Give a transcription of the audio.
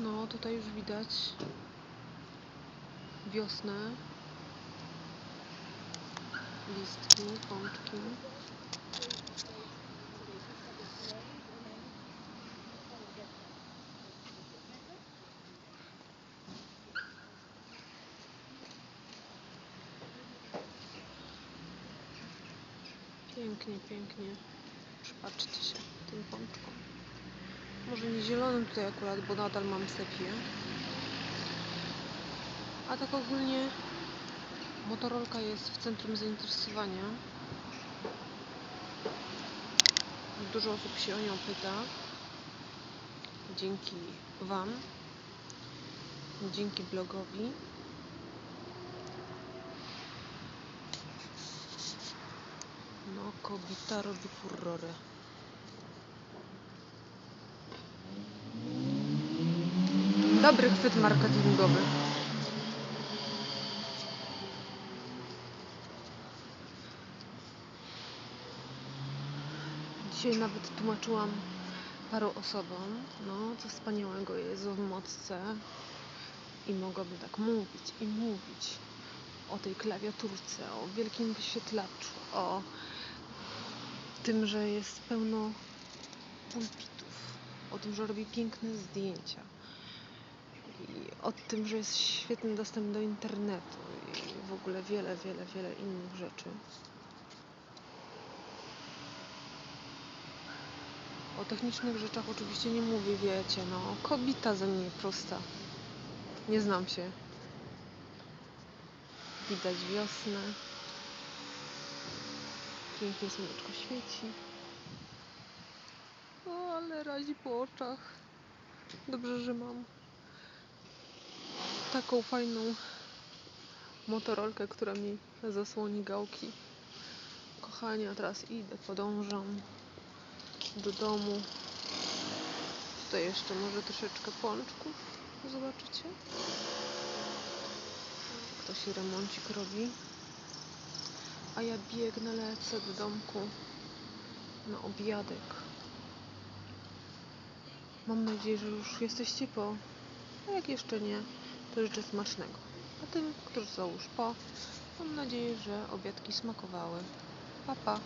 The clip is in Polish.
No, tutaj już widać wiosnę. Listki, pączki. Pięknie, pięknie. Przypatrzcie się tym pączkom. Może nie zielonym tutaj akurat, bo nadal mam sepię. A tak ogólnie motorolka jest w centrum zainteresowania. Dużo osób się o nią pyta. Dzięki Wam. Dzięki blogowi. No, kobita robi furorę. Dobry chwyt marketingowy. Dzisiaj nawet tłumaczyłam paru osobom, no co wspaniałego jest w mocce i mogłabym tak mówić i mówić o tej klawiaturce, o wielkim wyświetlaczu, o tym, że jest pełno pulpitów, o tym, że robi piękne zdjęcia o tym, że jest świetny dostęp do internetu i w ogóle wiele, wiele, wiele innych rzeczy. O technicznych rzeczach oczywiście nie mówię, wiecie, no kobita ze mnie prosta. Nie znam się. Widać wiosnę. Pięknie słoneczko świeci. O, ale razi po oczach. Dobrze, że mam taką fajną motorolkę, która mi zasłoni gałki. Kochani, a teraz idę, podążam do domu. Tutaj jeszcze może troszeczkę pączków. Zobaczycie? Ktoś remoncik robi. A ja biegnę, lecę do domku na obiadek. Mam nadzieję, że już jesteście po. A jak jeszcze nie, to życzę smacznego. A tym, którzy są już po, mam nadzieję, że obiadki smakowały. Pa, pa.